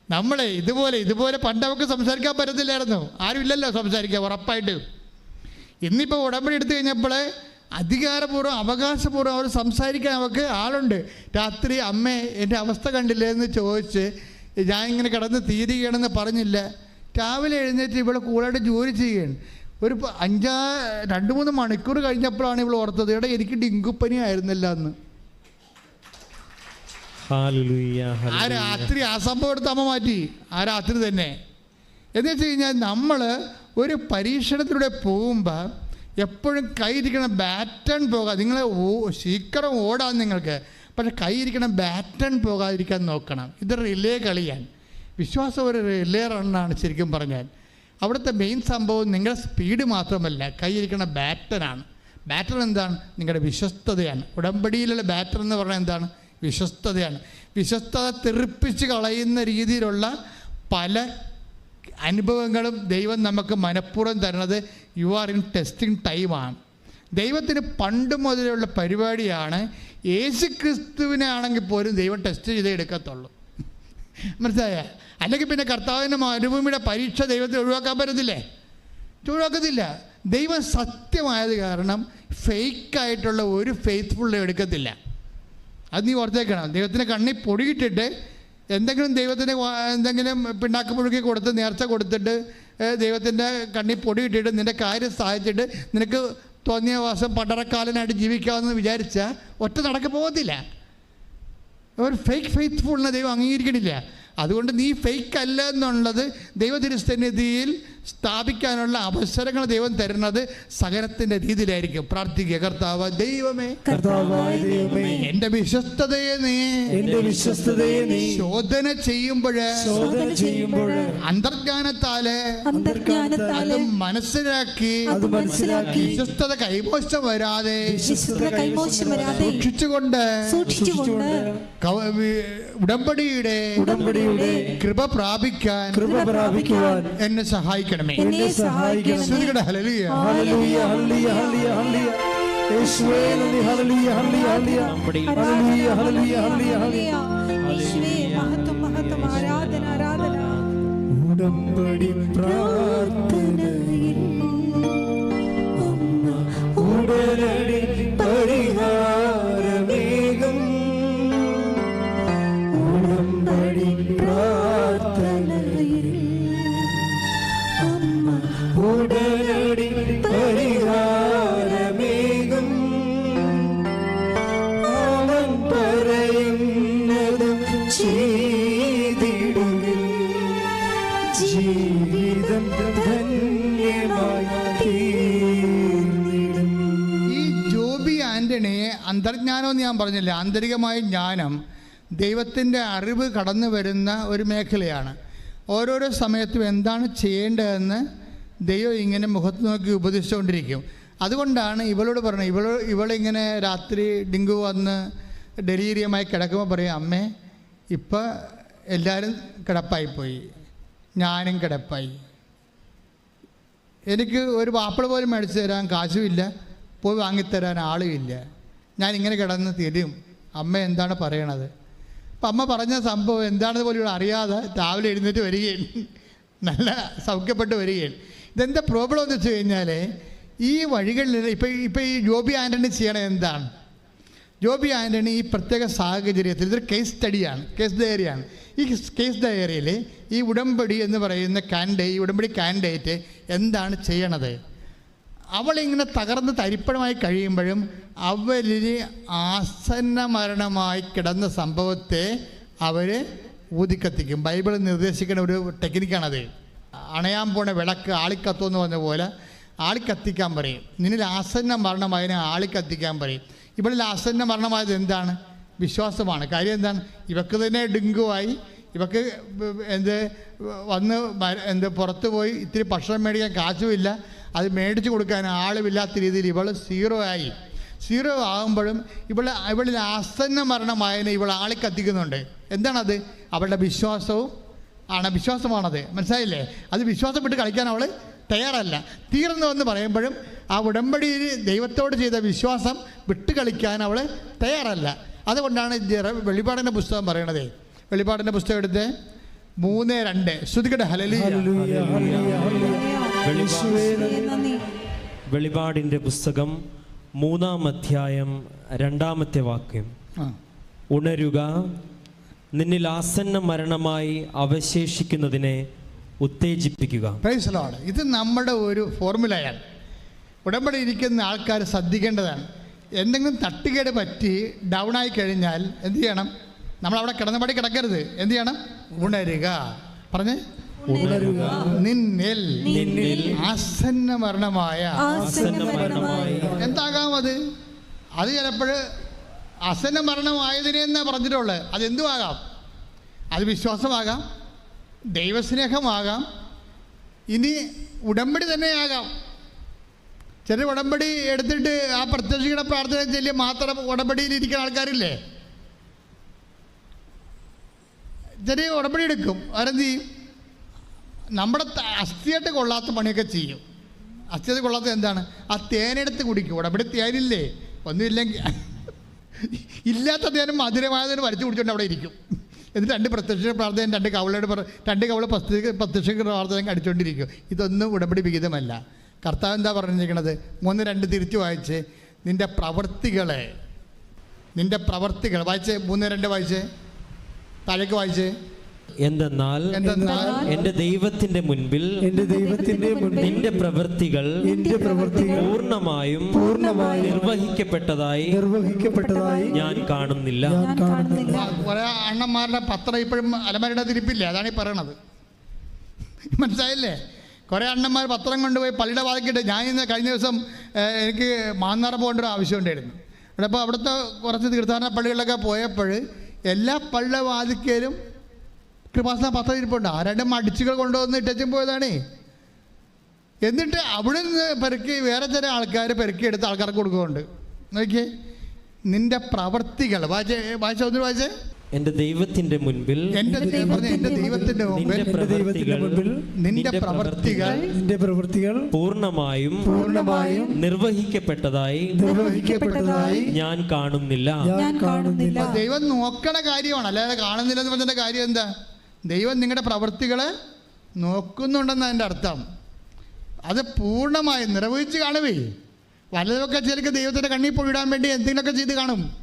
നമ്മളെ ഇതുപോലെ ഇതുപോലെ പണ്ട് അവർക്ക് സംസാരിക്കാൻ പറ്റത്തില്ലായിരുന്നു. ആരുമില്ലല്ലോ സംസാരിക്കാൻ ഉറപ്പായിട്ട്. ഇന്നിപ്പോൾ ഉടമ്പടി എടുത്തു കഴിഞ്ഞപ്പോൾ അധികാരപൂർവം അവകാശപൂർവം അവർ സംസാരിക്കാൻ അവർക്ക് ആളുണ്ട്. രാത്രി അമ്മ എന്റെ അവസ്ഥ കണ്ടില്ലേ? എന്ന് ചോദിച്ച് ഞാൻ ഇങ്ങനെ കിടന്ന് തീരുകയാണെന്ന് പറഞ്ഞില്ല. രാവിലെ എഴുന്നേറ്റ് ഇവിടെ കൂടായിട്ട് ജോലി ചെയ്യുകയാണ്. ഒരു അഞ്ചാ രണ്ട് മൂന്ന് മണിക്കൂർ കഴിഞ്ഞപ്പോഴാണ് ഇവൾ ഓർത്തത് ഇവിടെ എനിക്ക് ഡിങ്കുപ്പനി ആയിരുന്നില്ല എന്ന് ആ രാത്രി ആ സംഭവം എടുത്ത് അമ്മ മാറ്റി. ആ രാത്രി തന്നെ. എന്ന് വെച്ച് കഴിഞ്ഞാൽ നമ്മൾ ഒരു പരീക്ഷണത്തിലൂടെ പോകുമ്പോൾ എപ്പോഴും കൈയിരിക്കണ ബാറ്റൺ പോകാതെ നിങ്ങൾ ശീക്കരം ഓടാൻ നിങ്ങൾക്ക്. പക്ഷെ കൈയിരിക്കണ ബാറ്റൺ പോകാതിരിക്കാൻ നോക്കണം. ഇത് റിലേ കളിയാണ് വിശ്വാസം ഒരു റിലേ റണ്ണാണ് ശരിക്കും പറഞ്ഞാൽ. അവിടുത്തെ മെയിൻ സംഭവം നിങ്ങളുടെ സ്പീഡ് മാത്രമല്ല കൈയിരിക്കണ ബാറ്റനാണ് ബാറ്റർ എന്താണ്? നിങ്ങളുടെ വിശ്വസ്തതയാണ്. ഉടമ്പടിയിലുള്ള ബാറ്റർ എന്ന് പറഞ്ഞാൽ എന്താണ്? വിശ്വസ്തതയാണ്. വിശ്വസ്തത തെറിപ്പിച്ച് കളയുന്ന രീതിയിലുള്ള പല അനുഭവങ്ങളും ദൈവം നമുക്ക് മനഃപൂർവം തരുന്നത് യു ആർ ഇൻ ടെസ്റ്റിംഗ് ടൈമാണ് ദൈവത്തിന് പണ്ട് മുതലുള്ള പരിപാടിയാണ് യേശു ക്രിസ്തുവിനാണെങ്കിൽ പോലും ദൈവം ടെസ്റ്റ് ചെയ്തേ എടുക്കത്തുള്ളൂ. [LAUGHS] മനസ്സിലായ? അല്ലെങ്കിൽ പിന്നെ കർത്താവിന്റെ മരുഭൂമിയുടെ പരീക്ഷ ദൈവത്തെ ഒഴിവാക്കാൻ പറ്റത്തില്ലേ? ഒഴിവാക്കത്തില്ല. ദൈവം സത്യമായത് കാരണം ഫേക്കായിട്ടുള്ള ഒരു ഫെയ്ത്ത്ഫുൾ എടുക്കത്തില്ല. അത് നീ ഓർത്തേക്കണം. ദൈവത്തിന്റെ കണ്ണി പൊടിയിട്ടിട്ട് എന്തെങ്കിലും ദൈവത്തിന് എന്തെങ്കിലും പിണ്ണാക്ക് പുഴുക്കി കൊടുത്ത് നേർച്ച കൊടുത്തിട്ട് ദൈവത്തിന്റെ കണ്ണി പൊടിയിട്ടിട്ട് നിന്റെ കാര്യം സഹായിച്ചിട്ട് നിനക്ക് തോന്നിയ വാസം പണ്ടറക്കാലനായിട്ട് ജീവിക്കാമെന്ന് വിചാരിച്ചാൽ ഒറ്റ നടക്ക് പോകത്തില്ല. ഒരു ഫേക്ക് ഫെയ്ത്ത്ഫുള്ളിനെ ദൈവം അംഗീകരിക്കണില്ല. അതുകൊണ്ട് നീ ഫേക്ക് അല്ല എന്നുള്ളത് ദൈവതിരുസന്നിധിയിൽ സ്ഥാപിക്കാനുള്ള അവസരങ്ങൾ ദൈവം തരുന്നത് സഹനത്തിന്റെ രീതിയിലായിരിക്കും. പ്രാർത്ഥിക്കുക കർത്താവ് ദൈവമേ എന്റെ വിശ്വസ്തതയെ നീ എന്റെ വിശ്വസ്തതയെ നീ ശോധന ചെയ്യുമ്പോഴ് ശോധന അന്തർജ്ഞാനത്താൽ അത് മനസ്സിലാക്കി അത് മനസ്സിലാക്കി വിശ്വസ്തത കൈമോശം വരാതെ സൂക്ഷിച്ചുകൊണ്ട് ഉടമ്പടിയുടെ ഉടമ്പടിയുടെ കൃപ പ്രാപിക്കാൻ കൃപ പ്രാപിക്കുവാൻ എന്നെ സഹായിക്കണമേ എന്നെ സഹായിക്കണമേ. ശ്രുതികട ഹല്ലേലൂയ. ഹല്ലേലൂയ ഹല്ലേലൂയ പറഞ്ഞില്ല ആന്തരികമായ ജ്ഞാനം ദൈവത്തിന്റെ അറിവ് കടന്നു വരുന്ന ഒരു മേഖലയാണ്. ഓരോരോ സമയത്തും എന്താണ് ചെയ്യേണ്ടതെന്ന് ദൈവം ഇങ്ങനെ മുഖത്ത് നോക്കി ഉപദേശിച്ചുകൊണ്ടിരിക്കും. അതുകൊണ്ടാണ് ഇവളോട് പറഞ്ഞത് ഇവൾ ഇവളിങ്ങനെ രാത്രി ഡിങ്കു വന്ന് ഡെലീരിയമായി കിടക്കുമ്പോൾ പറയും അമ്മേ ഇപ്പം എല്ലാവരും കിടപ്പായിപ്പോയി ഞാനും കിടപ്പായി. എനിക്ക് ഒരു വാപ്പിള പോലും മേടിച്ചു തരാൻ കാശുമില്ല പോയി വാങ്ങിത്തരാൻ ആളുമില്ല. ഞാൻ ഇങ്ങനെ കിടന്ന് തിരിയും അമ്മ എന്താണ് പറയണത്? അപ്പം അമ്മ പറഞ്ഞ സംഭവം എന്താണെന്ന് പോലും അറിയാതെ രാവിലെ എഴുന്നേറ്റ് വരികയും നല്ല സൗഖ്യപ്പെട്ട് വരികയും. ഇതെന്താ പ്രോബ്ലം എന്ന് വെച്ച് കഴിഞ്ഞാൽ ഈ വഴികളിൽ ഇപ്പം ഇപ്പം ഈ ജോബി ആന്റണി ചെയ്യണത് എന്താണ്? ജോബി ആന്റണി ഈ പ്രത്യേക സാഹചര്യത്തിൽ ഇതൊരു കേസ് സ്റ്റഡിയാണ് കേസ് ഡയറിയാണ് ഈ കേസ് ഡയറിയിൽ ഈ ഉടമ്പടി എന്ന് പറയുന്ന കാൻഡേ ഈ ഉടമ്പടി കാൻഡേറ്റ് എന്താണ് ചെയ്യണത്? അവളിങ്ങനെ തകർന്ന് തരിപ്പണമായി കഴിയുമ്പോഴും അവരിൽ ആസന്ന മരണമായി കിടന്ന സംഭവത്തെ അവർ ഊതിക്കത്തിക്കും. ബൈബിൾ നിർദ്ദേശിക്കുന്ന ഒരു ടെക്നിക്കാണത്. അണയാൻ പോണ വിളക്ക് ആളിക്കത്തുമെന്ന് പറഞ്ഞ പോലെ ആളിക്കത്തിക്കാൻ പറയും. നിന്നിൽ ആസന്ന മരണമായതിനെ ആളിക്കത്തിക്കാൻ പറയും. ഇവളിൽ ആസന്ന മരണമായത് എന്താണ്? വിശ്വാസമാണ്. കാര്യം എന്താണ്? ഇവക്ക് തന്നെ ഡിങ്കുവായി. ഇവക്ക് എന്ത് വന്ന് എന്ത് പുറത്തുപോയി ഇത്തിരി ഭക്ഷണം മേടിക്കാൻ കാശുമില്ല. അത് മേടിച്ചു കൊടുക്കാൻ ആളുമില്ലാത്ത രീതിയിൽ ഇവൾ സീറോ ആയി. സീറോ ആകുമ്പോഴും ഇവൾ ഇവളിൽ ആസന്ന മരണമായതിനെ ഇവൾ ആളി കത്തിക്കുന്നുണ്ട് എന്താണത്? അവളുടെ വിശ്വാസവും ആണ് വിശ്വാസമാണത്. മനസ്സിലായില്ലേ? അത് വിശ്വാസം വിട്ട് കളിക്കാൻ അവൾ തയ്യാറല്ല. തീർന്നു എന്ന് പറയുമ്പോഴും ആ ഉടമ്പടിയിൽ ദൈവത്തോട് ചെയ്ത വിശ്വാസം വിട്ട് കളിക്കാൻ അവൾ തയ്യാറല്ല. അതുകൊണ്ടാണ് വെളിപാടിന്റെ പുസ്തകം പറയണത്. വെളിപാടിന്റെ പുസ്തകം എടുത്ത് മൂന്ന് രണ്ട്. ശ്രുതികട. ഹലലി വെളിപാടിന്റെ പുസ്തകം മൂന്നാം അധ്യായം രണ്ടാമത്തെ വാക്യം. ഉണരുക നിന്നിൽ ആസന്ന മരണമായി അവശേഷിക്കുന്നതിനെ ഉത്തേജിപ്പിക്കുക. ഇത് നമ്മുടെ ഒരു ഫോർമുലയാണ് ഉടമ്പടി ഇരിക്കുന്ന ആൾക്കാർ ശ്രദ്ധിക്കേണ്ടതാണ്. എന്തെങ്കിലും തട്ടുകേട് പറ്റി ഡൗൺ ആയി കഴിഞ്ഞാൽ എന്ത് ചെയ്യണം? നമ്മൾ അവിടെ കിടന്നപടി കിടക്കരുത്. എന്ത് ചെയ്യണം? ഉണരുക. പറഞ്ഞേ? ഉണരുക. നിന്നിൽ നിന്നിൽ ആസന്ന മരണമായ എന്താകാം അത് അത് ചിലപ്പോൾ അസന്ന മരണമായതിനെ എന്നാ പറഞ്ഞിട്ടുള്ളത് അതെന്തുമാകാം അത് വിശ്വാസമാകാം ദൈവസ്നേഹമാകാം ഇനി ഉടമ്പടി തന്നെയാകാം. ചെറിയ ഉടമ്പടി എടുത്തിട്ട് ആ പ്രത്യക്ഷിക്കുന്ന പ്രാർത്ഥന ചൊല്ലി മാത്രം ഉടമ്പടിയിൽ ഇരിക്കുന്ന ആൾക്കാരില്ലേ? ചെറിയ ഉടമ്പടി എടുക്കും. അവരെന്ത് ചെയ്യും? നമ്മുടെ അസ്ഥിയായിട്ട് കൊള്ളാത്ത പണിയൊക്കെ ചെയ്യും. അസ്ഥിയായിട്ട് കൊള്ളാത്ത എന്താണ്? ആ തേനെടുത്ത് കുടിക്കും. ഇവിടെ തേനില്ലേ? ഒന്നുമില്ലെങ്കിൽ [LAUGHS] ഇല്ലാത്ത തേനും മധുരമായതിന് വരച്ച് കുടിച്ചുകൊണ്ട് അവിടെ ഇരിക്കും. എന്നിട്ട് രണ്ട് പ്രത്യക്ഷ പ്രാർത്ഥന രണ്ട് കവളയുടെ രണ്ട് കവള പ്രത്യക്ഷ പ്രത്യക്ഷ പ്രാർത്ഥന അടിച്ചുകൊണ്ടിരിക്കും ഇതൊന്നും ഉടമ്പടി വിഹിതമല്ല. കർത്താവ് എന്താ പറഞ്ഞിരിക്കണത്? മൂന്ന് രണ്ട് തിരിച്ചു വായിച്ച്. നിന്റെ പ്രവൃത്തികളെ നിന്റെ പ്രവൃത്തികൾ വായിച്ച് മൂന്ന് രണ്ട് വായിച്ച്. താഴേക്ക് വായിച്ചേ. എന്തെന്നാൽ എന്റെ ദൈവത്തിന്റെ ദൈവത്തിന്റെ മുൻപിൽ എന്റെ ദൈവത്തിന്റെ മുൻപിൽ നിന്റെ പ്രവൃത്തികൾ എന്റെ പ്രവൃത്തി പൂർണമായും പൂർണമായും നിർവഹിക്കപ്പെട്ടതായി നിർവഹിക്കപ്പെട്ടതായി ഞാൻ കാണുന്നില്ല. ഞാൻ കാണുന്നില്ല. കുറേ അണ്ണന്മാരുടെ പത്രം ഇപ്പോഴും അലമാരുടെ തിരിപ്പില്ല? അതാണ് ഈ പറയണത്. [LAUGHS] മനസ്സിലായില്ലേ? കുറേ അണ്ണന്മാർ പത്രം കൊണ്ടുപോയി പള്ളിയുടെ വാതിക്കിട്ട് ഞാൻ ഇന്ന് കഴിഞ്ഞ ദിവസം എനിക്ക് മാന്നാറ പോകേണ്ട ഒരു ആവശ്യമുണ്ടായിരുന്നു അവിടെ അപ്പോൾ അവിടുത്തെ കുറച്ച് തീർത്ഥാടന പള്ളികളിലൊക്കെ പോയപ്പോൾ എല്ലാ പള്ളിയുടെ വാതിക്കലും കൃപാസന പത്രം ഇരിപ്പുണ്ട്. ആരാണ്ട് രണ്ട് മടിച്ചുകൾ കൊണ്ടുവന്ന് ഇട്ടച്ചും പോയതാണേ. എന്നിട്ട് അവിടെ നിന്ന് പെരുക്കി വേറെ ചില ആൾക്കാർ പെരുക്കിയെടുത്ത് ആൾക്കാർക്ക് കൊടുക്കുന്നുണ്ട്. നോക്കിയേ നിന്റെ പ്രവർത്തികൾ. വായിച്ചേ വായിച്ച ഒന്ന് വായിച്ചേ. എന്റെ ദൈവത്തിന്റെ മുൻപിൽ എന്റെ ദൈവത്തിന്റെ പ്രവൃത്തികൾ മുൻപിൽ നിന്റെ പ്രവർത്തികൾ നിന്റെ പ്രവൃത്തികൾ പൂർണമായും പൂർണമായും നിർവഹിക്കപ്പെട്ടതായി നിർവഹിക്കപ്പെട്ടതായി ഞാൻ കാണുന്നില്ല. ഞാൻ കാണുന്നില്ല. ദൈവം നോക്കണ കാര്യമാണ്. അല്ലാതെ കാണുന്നില്ലെന്ന് പറഞ്ഞ കാര്യം എന്താ? ദൈവം നിങ്ങളുടെ പ്രവൃത്തികളെ നോക്കുന്നുണ്ടെന്ന് അതിന്റെ അർത്ഥം. അത് പൂർണമായി നിർവഹിച്ച് കാണുവേ. വലതൊക്കെ ചിലക്ക് ദൈവത്തിന്റെ കണ്ണിൽ പൊഴിടാൻ വേണ്ടി എന്തെങ്കിലുമൊക്കെ ചെയ്ത് കാണും.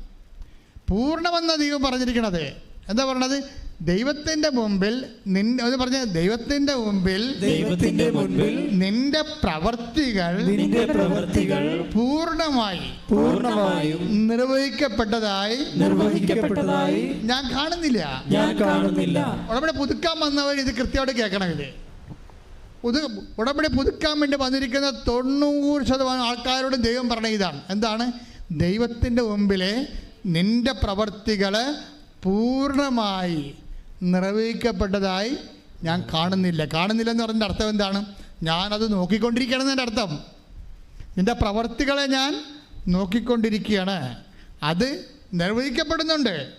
പൂർണമെന്ന ദൈവം പറഞ്ഞിരിക്കണത്. എന്താ പറയണത് ദൈവത്തിന്റെ മുമ്പിൽ നിന്റെ പറഞ്ഞ ദൈവത്തിന്റെ മുമ്പിൽ ദൈവത്തിന്റെ മുമ്പിൽ നിന്റെ പ്രവർത്തികൾ നിന്റെ പ്രവർത്തികൾ പൂർണമായി പൂർണമായും നിർവഹിക്കപ്പെട്ടതായി നിർവഹിക്കപ്പെട്ടതായി ഞാൻ കാണുന്നില്ല. ഞാൻ കാണുന്നില്ല. ഉടമ്പടി പുതുക്കാൻ വന്നവർ ഇത് കൃത്യമായിട്ട് കേൾക്കണം ഇത് പുതു ഉടമ്പടി പുതുക്കാൻ വേണ്ടി വന്നിരിക്കുന്ന തൊണ്ണൂറ് ശതമാനം ആൾക്കാരോട് ദൈവം പറഞ്ഞ ഇതാണ്. എന്താണ്? ദൈവത്തിന്റെ മുമ്പിലെ നിന്റെ പ്രവർത്തികൾ പൂർണമായി നിർവഹിക്കപ്പെട്ടതായി ഞാൻ കാണുന്നില്ല. കാണുന്നില്ല എന്ന് പറഞ്ഞതിന്റെ അർത്ഥം എന്താണ്? ഞാനത് നോക്കിക്കൊണ്ടിരിക്കുകയാണെന്നതിന്റെ അർത്ഥം. നിന്റെ പ്രവർത്തികളെ ഞാൻ നോക്കിക്കൊണ്ടിരിക്കുകയാണ്. അത് നിർവഹിക്കപ്പെടുന്നുണ്ട്.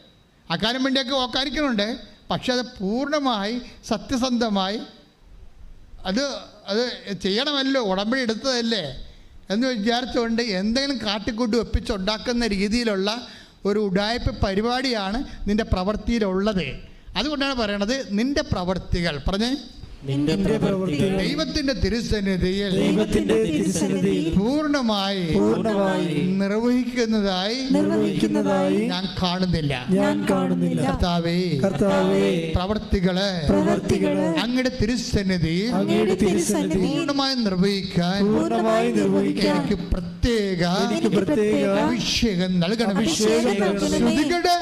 അക്കാര്യം വേണ്ടിയൊക്കെ ഓക്കാരിക്കുന്നുണ്ട് പക്ഷെ അത് പൂർണമായി സത്യസന്ധമായി അത് അത് ചെയ്യണമല്ലോ. ഉടമ്പടി എടുത്തതല്ലേ? എന്ന് വിചാരിച്ചുകൊണ്ട് എന്തെങ്കിലും കാട്ടിക്കൂട്ടി ഒപ്പിച്ചുണ്ടാക്കുന്ന രീതിയിലുള്ള ഒരു ഉടായ്പ പരിപാടിയാണ് നിന്റെ പ്രവൃത്തിയിലുള്ളത്. അതുകൊണ്ടാണ് പറയണത് നിന്റെ പ്രവർത്തികൾ. പറഞ്ഞേ? ദൈവത്തിന്റെ തിരുസന്നിധിയിൽ പൂർണമായി നിർവഹിക്കുന്നതായി ഞാൻ കാണുന്നില്ല. കർത്താവേ പ്രവർത്തികൾ അങ്ങയുടെ തിരുസന്നിധി പൂർണമായി നിർവഹിക്കാൻ എനിക്ക് പ്രത്യേക അഭിഷേകം നൽകണം. ശ്രുതികളുടെ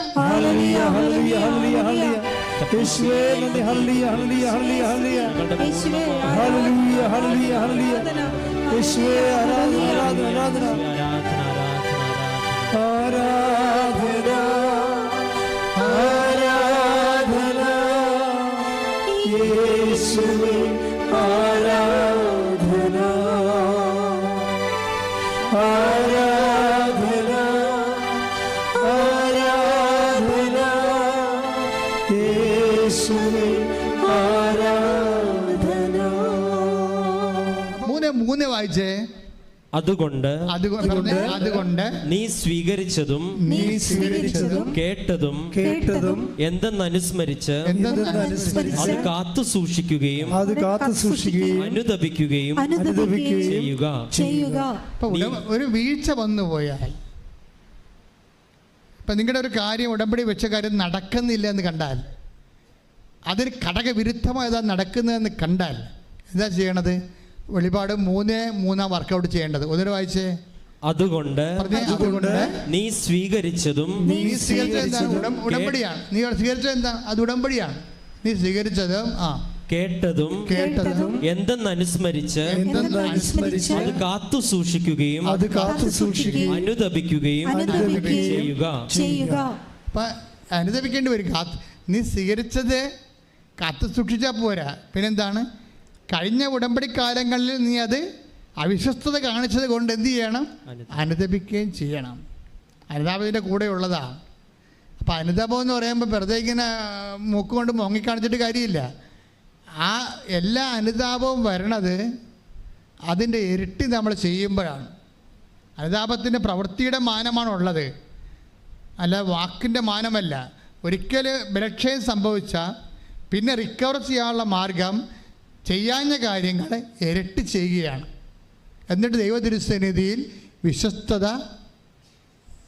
യേശുവേ നന്ദി. ഹല്ലിയ ഹല്ലിയ ഹല്ലിയ ഹല്ലിയ ഹല്ലിയ ഹല്ലിയ ഹല്ലിയ യേശുവേ ആരാധന ആരാധന ആരാധന. ആരാധന ആരാധന. അതുകൊണ്ട് അതുകൊണ്ട് അതുകൊണ്ട് നീ സ്വീകരിച്ചതും നീ സ്വീകരിച്ചതും കേട്ടതും കേട്ടതും എന്തെന്ന് അനുസ്മരിച്ച് അത് കാത്തു സൂക്ഷിക്കുകയും അത് കാത്തു സൂക്ഷിക്കുകയും അനുദപിക്കുകയും അനുദപിക്കുകയും ചെയ്യുക. ചെയ്യുക. ഒരു വീഴ്ച വന്നു പോയാൽ ഇപ്പം നിങ്ങളുടെ ഒരു കാര്യം ഉടമ്പടി വെച്ച കാര്യം നടക്കുന്നില്ല എന്ന് കണ്ടാൽ അതിന് ഘടകവിരുദ്ധമായതാ നടക്കുന്നതെന്ന് കണ്ടാൽ എന്താ ചെയ്യണത്? വെളിപാട് മൂന്ന് മൂന്നാം വർക്കൗട്ട് ചെയ്യേണ്ടത്. ഒന്നിനു വായിച്ചേ? അതുകൊണ്ട് അതുകൊണ്ട് നീ സ്വീകരിച്ചതും നീ സ്വീകരിച്ചത് ഉടമ്പടിയാണ്. നീ സ്വീകരിച്ചത് എന്താ? അത് ഉടമ്പടിയാണ്. നീ സ്വീകരിച്ചതും ആ. കേട്ടതും കേട്ടതും എന്തെന്നനുസ്മരിച്ച് എന്തെന്നനുസ്മരിച്ച് അത് കാത്തു സൂക്ഷിക്കുകയും അത് കാത്തു സൂക്ഷിക്കുകയും അനുദപിക്കുകയും ചെയ്യുക. ചെയ്യുക. അപ്പം അനുദപിക്കേണ്ടി വരും. കാത്ത് നീ സ്വീകരിച്ചത് കാത്തു സൂക്ഷിച്ചാൽ പോരാ. പിന്നെന്താണ്? കഴിഞ്ഞ ഉടമ്പടി കാലങ്ങളിൽ നീ അത് അവിശ്വസ്തത കാണിച്ചത് കൊണ്ട് എന്ത് ചെയ്യണം? അനുദപിക്കുകയും ചെയ്യണം. അനുതാപത്തിന്റെ കൂടെ ഉള്ളതാ. അപ്പോൾ അനുതാപം എന്ന് പറയുമ്പോൾ വെറുതെ ഇങ്ങനെ മൂക്ക് കൊണ്ട് മോങ്ങിക്കാണിച്ചിട്ട് കാര്യമില്ല. ആ എല്ലാ അനുതാപവും വരണത് അതിന്റെ ഇരട്ടി നമ്മൾ ചെയ്യുമ്പോഴാണ്. അനുതാപത്തിന്റെ പ്രവൃത്തിയുടെ മാനമാണ് ഉള്ളത്. അല്ല വാക്കിന്റെ മാനമല്ല. ഒരിക്കൽ ബലക്ഷയം സംഭവിച്ചാൽ പിന്നെ റിക്കവർ ചെയ്യാനുള്ള മാർഗം ചെയ്യാഞ്ഞ കാര്യങ്ങളെ ഇരട്ടി ചെയ്യുകയാണ്. എന്നിട്ട് ദൈവതിരുസന്നിധിയിൽ വിശ്വസ്തത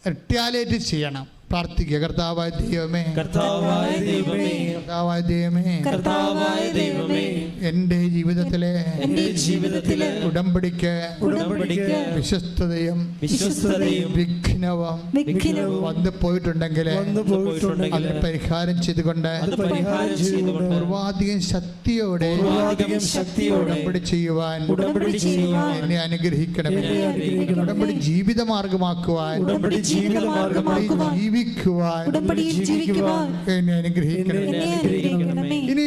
ഇരട്ടിയാലേറ്റ് ചെയ്യണം. പ്രാർത്ഥിക്കുക കർത്താവായ ദൈവമേ കർത്താവായ ദൈവമേ കർത്താവായ ദൈവമേ കർത്താവായ ദൈവമേ എന്റെ ജീവിതത്തിലെ എന്റെ ജീവിതത്തിലെ ഉടമ്പടിക്ക് ഉടമ്പടിക്ക് വിശ്വസ്തതയും വിശ്വസ്തതയും വിഘ്നവും വിഘ്നവും വന്നു പോയിട്ടുണ്ടെങ്കിൽ വന്നു പോയിട്ടുണ്ടെങ്കിൽ അത് പരിഹാരം ചെയ്തുകൊണ്ട് പരിഹാരം ചെയ്തുകൊണ്ട് പൂർവാധികം ശക്തിയോടെ പൂർവാധികം ശക്തിയോടെ ഉടമ്പടി ചെയ്യുവാൻ ഉടമ്പടി ചെയ്യുവാൻ എന്നെ അനുഗ്രഹിക്കണമേ എന്നെ അനുഗ്രഹിക്കണമേ. ഉടമ്പടി ജീവിതമാർഗമാക്കുവാൻ ഉടമ്പടി ജീവിതമാർഗമാക്കുവാൻ ജീവിക്കുവാൻ ഉടമ്പടിയിൽ ജീവിക്കുവാൻ എന്നെ അനുഗ്രഹിക്കണമേ. ഇനി